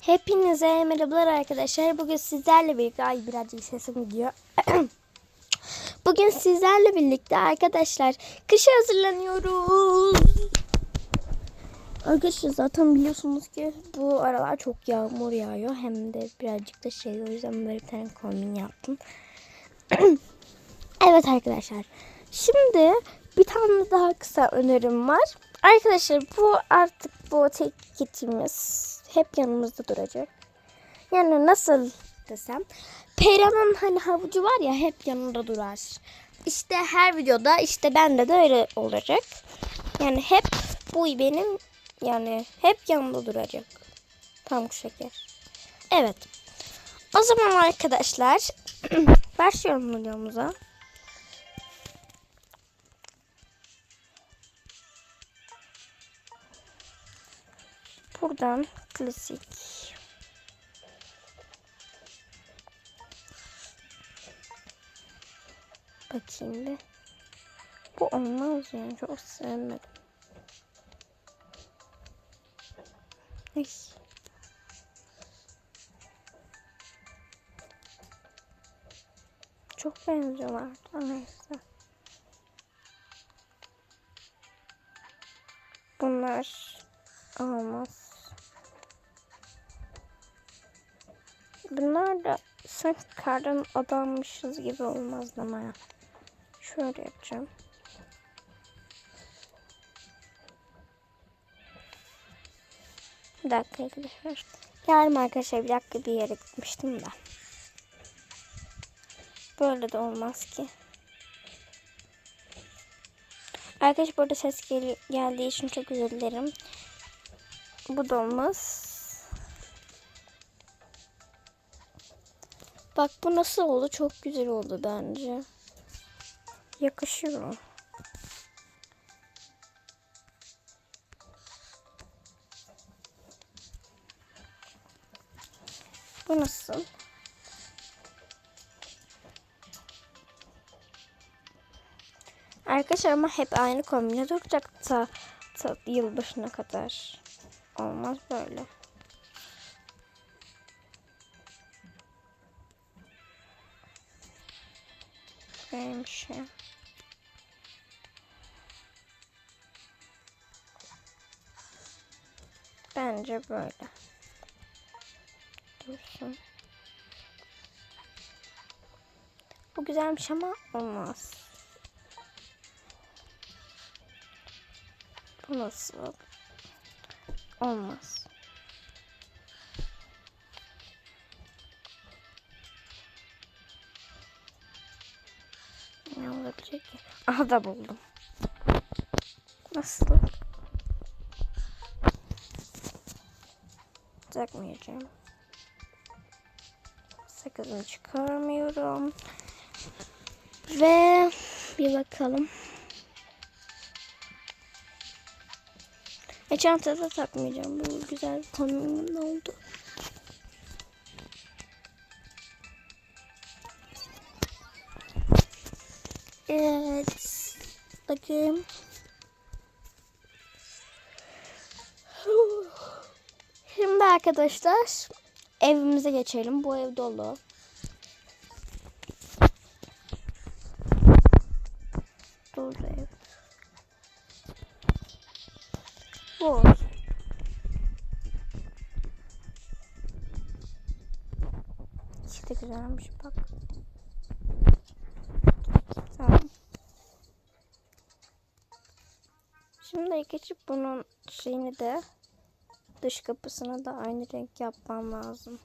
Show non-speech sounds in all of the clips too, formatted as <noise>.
Hepinize merhabalar arkadaşlar. Bugün sizlerle birlikte ay birazcık sesim gidiyor. <clears throat> Bugün sizlerle birlikte arkadaşlar kışa hazırlanıyoruz. Arkadaşlar zaten biliyorsunuz ki bu aralar çok yağmur yağıyor. Hem de birazcık da şey o yüzden böyle bir tane kombin yaptım. <clears throat> evet arkadaşlar. Şimdi bir tane daha kısa önerim var. Arkadaşlar bu artık bu tek kitimiz hep yanımızda duracak. Yani nasıl desem. Perihan'ın hani havucu var ya hep yanında durar. İşte her videoda işte bende de öyle olacak. Yani hep bu benim yani hep yanında duracak. Pamuk şeker. Evet. O zaman arkadaşlar <clears throat> başlıyorum videomuza. Buradan klasik. Bakayım bir. Bu olmaz yani çok sevmedim. Ay. Çok benziyorlar. Neyse. Bunlar olmaz. Bunlar da sanki kardan adammışız gibi olmaz ama ya. Şöyle yapacağım. Bir dakika arkadaşlar. Yarım arkadaşlar bir dakika bir yere gitmiştim de. Böyle de olmaz ki. Arkadaşlar burada ses gel geldiği için çok özür. Bu da olmaz. Bak bu nasıl oldu? Çok güzel oldu bence. Yakışıyor. Bu nasıl? Arkadaşlar ama hep aynı kombine duracak ta, ta yılbaşına kadar. Olmaz böyle. Neymiş ya? Bence böyle. Dursun. Bu güzelmiş ama olmaz. Bu nasıl? Olmaz. Ki? Aha da buldum. Nasıl? Takmayacağım. Sakızını çıkarmıyorum. Ve bir bakalım. E çantada takmayacağım. Bu güzel bir oldu. Evet. Bakayım. Şimdi arkadaşlar evimize geçelim. Bu ev dolu. Dolu ev. Boş. İçi de güzelmiş bak. Tamam. Şimdi geçip bunun şeyini de dış kapısını da aynı renk yapmam lazım.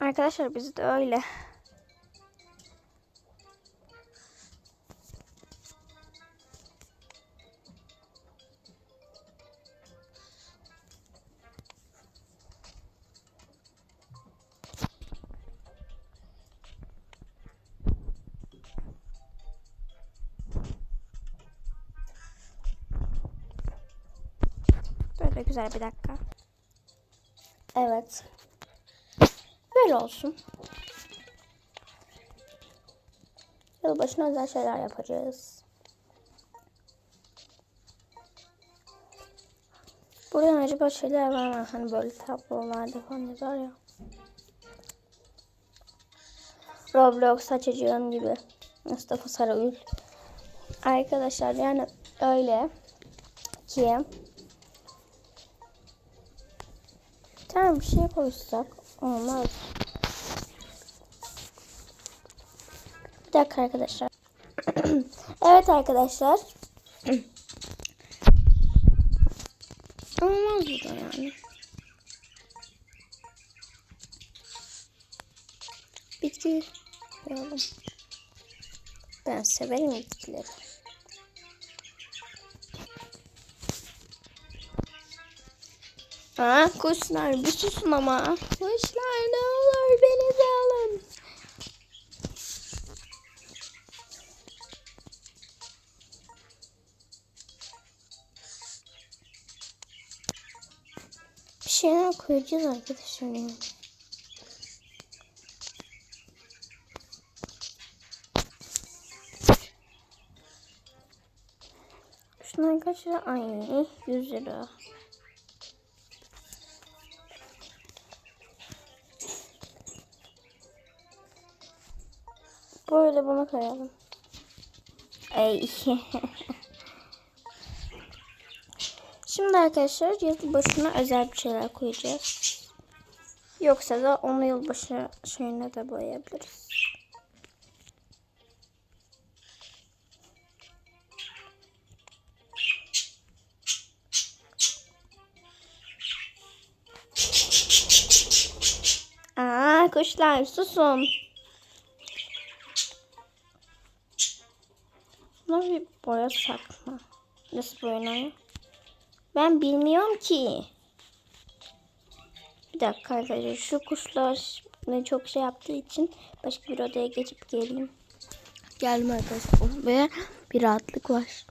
Arkadaşlar biz de öyle. Böyle güzel bir dakika. Evet. Böyle olsun. Yılbaşına özel şeyler yapacağız. Buradan acaba şeyler var mı? Hani böyle tablolarda falan yazar ya. Roblox açacağım gibi. Mustafa Sarıgül. Arkadaşlar yani öyle ki Tamam bir şey konuşsak olmaz. Bir dakika arkadaşlar. <clears throat> evet arkadaşlar. <clears throat> olmaz bu da yani. Bitki koyalım. Ben severim bitkileri. Aa, kuşlar bir susun ama. Kuşlar ne olur beni de alın. Bir şeyler koyacağız arkadaşlar yani. Şunlar kaç lira? Ay 100 lira. Böyle bunu koyalım. Ay. Şimdi arkadaşlar yılbaşına özel bir şeyler koyacağız. Yoksa da onu yılbaşı şeyine de boyayabiliriz. Aa kuşlar susun. Buna bir boyasak mı? Nasıl boyanıyor? Ben bilmiyorum ki. Bir dakika arkadaşlar şu kuşlar ne çok şey yaptığı için başka bir odaya geçip geleyim. Geldim arkadaşlar ve bir rahatlık var.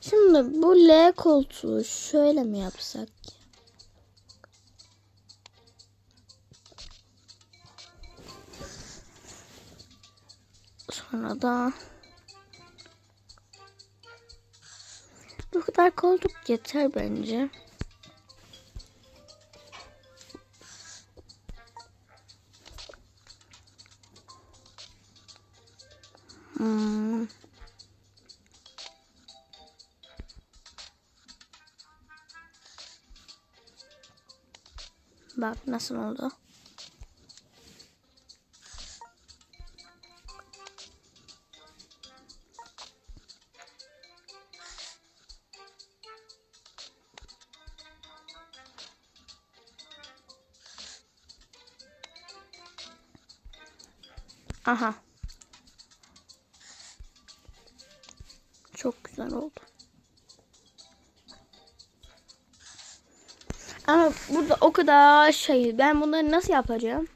Şimdi bu L koltuğu şöyle mi yapsak? Sonra da bu kadar koltuk yeter bence. Hmm. Bak nasıl oldu? Aha. Çok güzel oldu. Ama burada o kadar şey. Ben bunları nasıl yapacağım?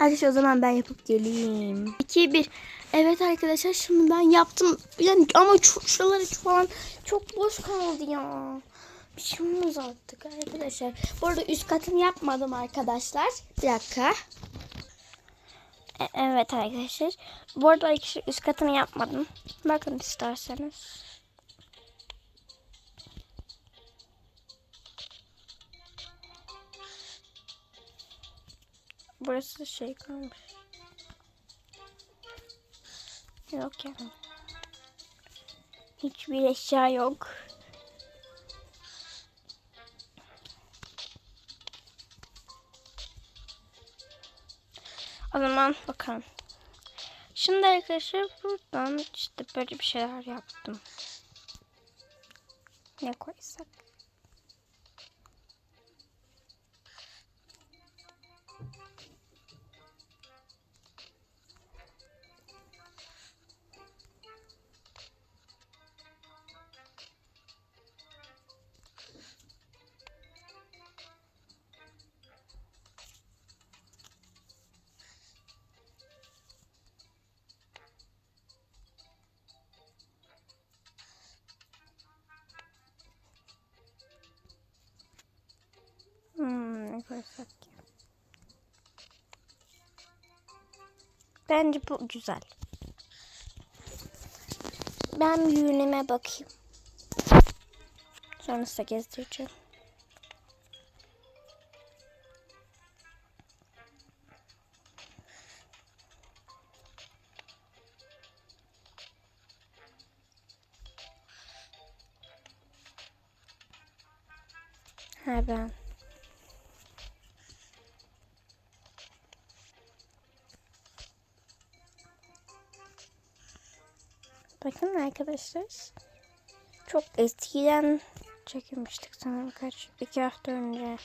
Arkadaşlar o zaman ben yapıp geleyim. 2 1. Evet arkadaşlar şimdi ben yaptım. Yani ama şu- şuraları falan çok boş kaldı ya. Şey olmaz artık arkadaşlar. Bu arada üst katını yapmadım arkadaşlar. Bir dakika. E- evet arkadaşlar. Bu arada arkadaşlar üst katını yapmadım. Bakın isterseniz. Burası şey kalmış. Yok yani. Hiçbir eşya yok. O zaman bakalım. Şimdi arkadaşlar buradan işte böyle bir şeyler yaptım. Ne koysak? Ne koysak ki? Bence bu güzel. Ben yüneme bakayım. Sonra size gezdireceğim. Ha ben. Bakın arkadaşlar. Çok eskiden çekilmiştik sanırım kaç iki hafta önce.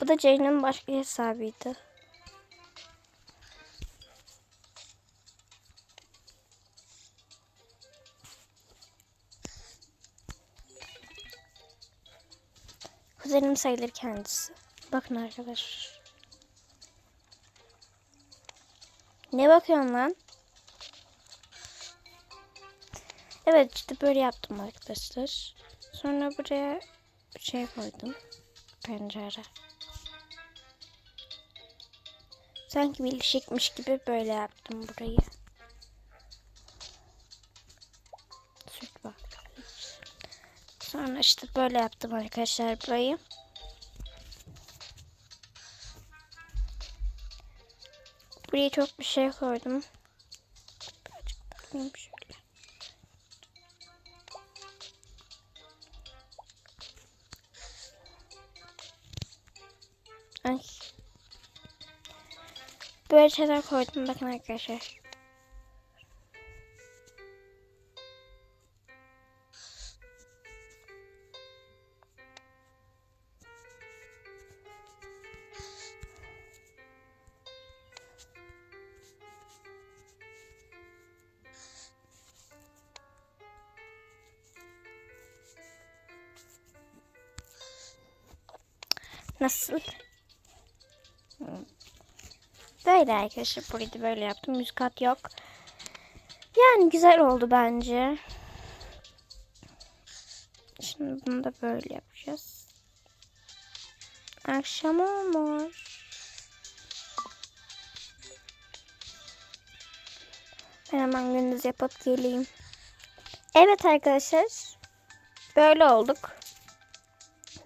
Bu da Ceylin'in başka hesabıydı. Kuzenim sayılır kendisi. Bakın arkadaşlar. Ne bakıyorsun lan? Evet işte böyle yaptım arkadaşlar. Sonra buraya bir şey koydum. Pencere. Sanki birleşikmiş gibi böyle yaptım burayı. Süt bak. Sonra işte böyle yaptım arkadaşlar burayı. Buraya çok bir şey koydum. Birazcık bakayım şöyle. Böyle şeyler koydum bakın arkadaşlar. Nasıl? Böyle arkadaşlar burayı böyle yaptım. Müzikat yok. Yani güzel oldu bence. Şimdi bunu da böyle yapacağız. Akşam olmuş. Ben hemen gündüz yapıp geleyim. Evet arkadaşlar. Böyle olduk.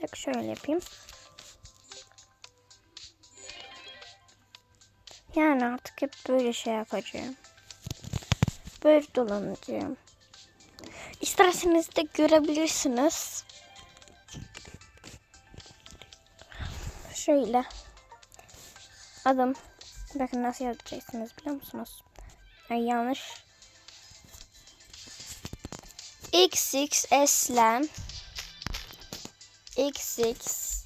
Bak şöyle yapayım. Yani artık hep böyle şey yapacağım. Böyle dolanacağım. İsterseniz de görebilirsiniz. Şöyle. Adım. Bakın nasıl yazacaksınız biliyor musunuz? Ay yanlış. XXS'len XX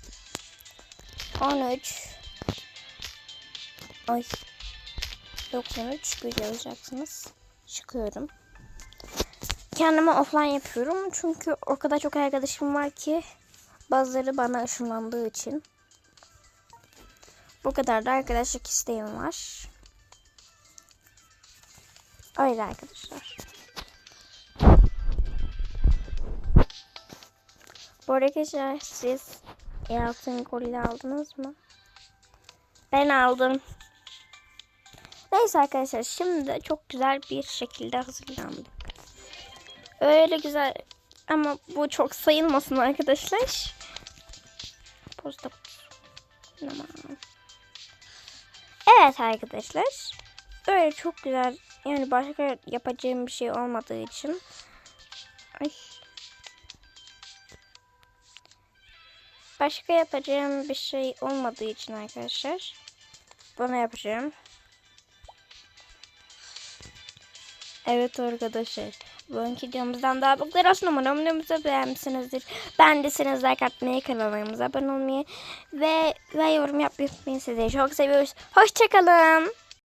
13 Ay 93 bir yazacaksınız. Çıkıyorum. Kendime offline yapıyorum. Çünkü o kadar çok arkadaşım var ki bazıları bana ışınlandığı için. Bu kadar da arkadaşlık isteğim var. Öyle arkadaşlar. Bu arada arkadaşlar siz altın golü aldınız mı? Ben aldım. Neyse arkadaşlar şimdi çok güzel bir şekilde hazırlandık. Öyle güzel ama bu çok sayılmasın arkadaşlar. Posta. Evet arkadaşlar. Böyle çok güzel yani başka yapacağım bir şey olmadığı için. Ay. Başka yapacağım bir şey olmadığı için arkadaşlar. Bunu yapacağım. Evet arkadaşlar. Bugünkü videomuzdan daha bu kadar olsun. Umarım videomuzu beğenmişsinizdir. Beğendiyseniz like atmayı, kanalımıza abone olmayı ve, ve yorum yapmayı unutmayın. Sizi çok seviyoruz. Hoşçakalın.